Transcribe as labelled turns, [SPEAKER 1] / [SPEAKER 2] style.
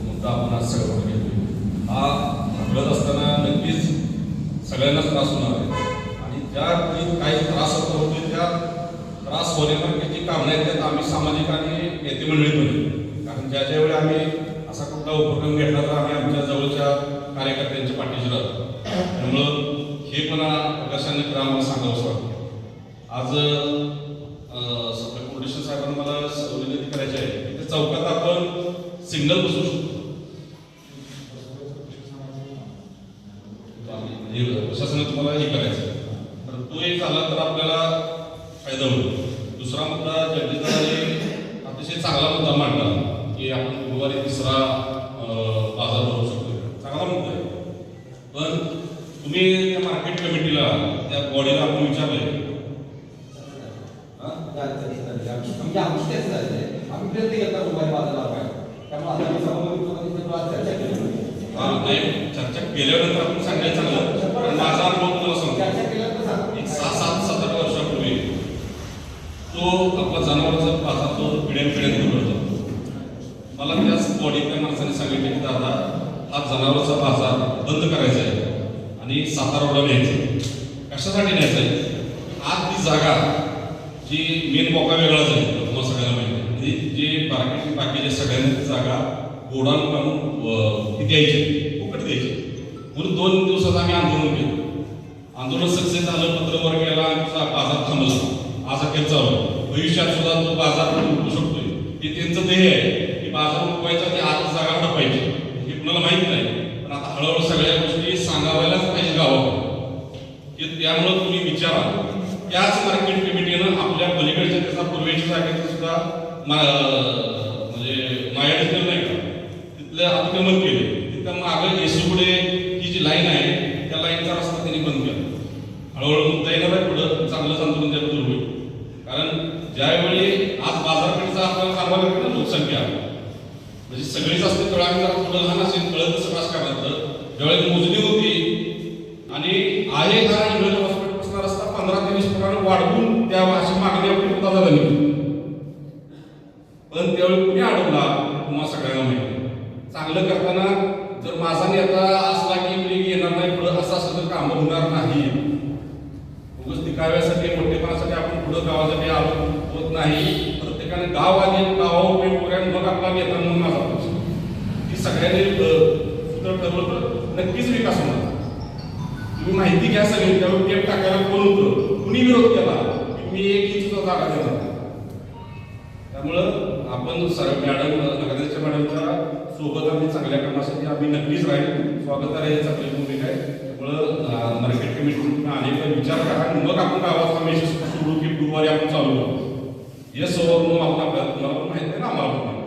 [SPEAKER 1] मुद्दा आपण आज सगळं घेतोय हा घडत असताना नक्कीच सगळ्यांनाच त्रास होणार आहे आणि ज्या काही त्रास होतोय त्या त्रास होण्यामागची काम आहेत त्यात आम्ही सामाजिक आणि नेते मंडळी पण कारण ज्या ज्या वेळी आम्ही असा कुठला उपक्रम घेतला तर आम्ही आमच्या जवळच्या कार्यकर्त्यांच्या पाठीशी राहतो त्यामुळं हे पण प्रकाशाने आम्हाला सांगावंच वाटतं आज सध्या सगळ्या कोर्डिनेशन साहेबांना मला सवलती करायची आहे. ते चौकात सिंगल बसू शकतो. हे प्रशासनाने तुम्हाला हे करायचं तर तो एक झाला तर आपल्याला फायदा होईल. दुसरा मुद्दा जगदीशदारांनी अतिशय चांगला मुद्दा मांडला की आपण गुरुवारी तिसरा बाजार भरू शकतो चांगला मुद्दा आहे. पण तुम्ही त्या मार्केट कमिटीला त्या बॉडीला आपण विचारलंय. हा?
[SPEAKER 2] म्हणजे आमची तेच आम्ही प्रयत्न केला मोबाईल बाजाराला चर्चा
[SPEAKER 1] केल्यानंतर आपण सांगायचं चांगलं. कारण माझा अनुभव तुला सांगतो. एक सहा सात सात आठ वर्षापूर्वी तो आपला जनावरचा पाचा तो पिढ्यान पिढ्यान घडतो मला त्याच बॉडीतल्या माणसाने सांगितलं की दादा हा जनावरचा पाचा बंद करायचा आहे आणि साताराला न्यायचा कशासाठी न्यायचा आहे? आज ती जागा जी मेन मोका वेगळा आहे तुम्हाला सगळ्यांना माहिती आहे. म्हणजे जे बाकी बाकीच्या सगळ्यांनी जागा गोडाऊन काढून ती द्यायची फुकट द्यायची. म्हणून दोन दिवसात आम्ही आंदोलन केलं. आंदोलन सक्सेस झालं पत्र वर गेला आमचा बाजार थांबला. आज अखेर चालू भविष्यात सुद्धा तो बाजार उठू शकतोय. हे त्यांचं ध्येय आहे. की बाजार उठवायचा ते आज जागा हडपायची हे कुणाला माहीत नाही. पण आता हळूहळू सगळ्या गोष्टी सांगावायलाच पाहिजे गावाकडे की त्यामुळं तुम्ही विचारा. त्याच मार्केट कमिटीनं आपल्या पलीकडच्या त्याचा पूर्वेच्या जागेचा सुद्धा मा- म्हणजे मायाडिकल नाही का? तिथलं अतिक्रमण केले. तिथं मागं येसूपुढे ही जी लाईन आहे त्या लाईनचा रस्ता त्यांनी बंद केला. हळूहळू मुद्दा येणार आहे पुढं. चांगलं सांगतो त्याबद्दल होईल. कारण ज्यावेळी आज बाजारपेठेचा आपल्याला कारभार करतो लोकसंख्या. म्हणजे सगळीच असते तेव्हा आम्ही जरा थोडं लहान असेल कळत कसं त्रास ज्यावेळी मोजणी होती. आणि आहे का इंग्रज हॉस्पिटलपासून रस्ता पंधरा ते वीस प्रमाणे वाढवून त्या अशी मागणी आपली होता झाली. त्यावेळी कुणी अडवला? तुम्हाला सगळ्यांना माहिती चांगलं करताना जर माझा नेता असला की मी येणार नाही पुढं असं असं तर कामं होणार नाही. उगच दिखाव्यासाठी मोठेपणासाठी आपण पुढं गावासाठी आलो होत नाही. प्रत्येकाने गाव आधी गावावर उपयोग करूया मग आपला नेता म्हणून माझा प्रश्न ती सगळ्यांनी अं, सूत्र ठरवलं तर नक्कीच विकास होणार. तुम्ही माहिती घ्या सगळी त्यावर टेप टाकायला कोण होतं? कुणी विरोध केला? की मी एक इंच जागा देणार? त्यामुळं आपण सर मॅडम नगराध्यक्ष मॅडमच्या सोबत आम्ही चांगल्या कामासाठी आम्ही नक्कीच राहील. स्वागत आहे याचा आपली भूमिका आहे त्यामुळं मार्केट कमिटी अनेक विचार करा. आणि मग आपण गावात आम्ही सुरू की गुरुवारी आपण चालू करू हे मग आपण आपल्याला तुम्हाला माहिती आहे ना आम्हाला